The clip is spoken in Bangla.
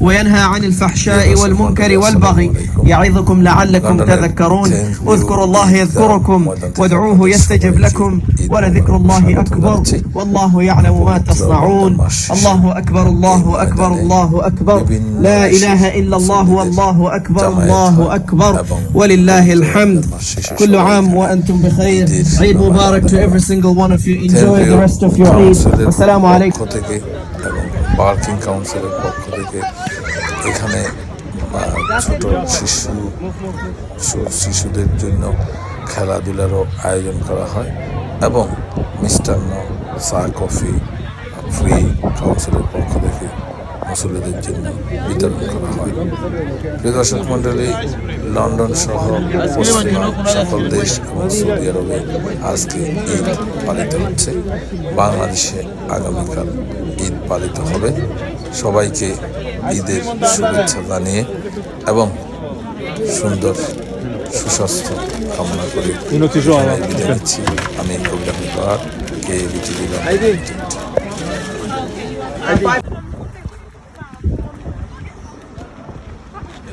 وينهى عن الفحشاء والمنكر والبغي. يعظكم لعلكم تذكرون. اذكروا الله يذكركم وادعوه يستجب لكم ولذكر الله أكبر. والله يعلم ما تصنعون. الله أكبر الله أكبر الله أكبر. لا إله إلا الله والله أكبر الله أكبر. ولله الحمد. كل عام وأنتم بخير. عيد مبارك to every single one of you. Enjoy the rest of your Eid. والسلام عليكم parking কাউন্সিলের পক্ষ থেকে এখানে ছোট শিশু শিশুদের জন্য খেলাধুলারও আয়োজন করা হয় এবং মিষ্টান্ন চা কফি ফ্রি কাউন্সিলের মুসলিদের জন্য বিতরণ করা হয়। দর্শক মণ্ডলী, লন্ডন সহ পশ্চিমা সকল দেশ এবং সৌদি আরবে আজকে ঈদ পালিত হচ্ছে। বাংলাদেশে আগামীকাল ঈদ পালিত হবে। সবাইকে ঈদের শুভেচ্ছা জানিয়ে এবং সুন্দর, সুস্বাস্থ্য কামনা করে বিদায় আমি কবিতা কে বিটি দিলাম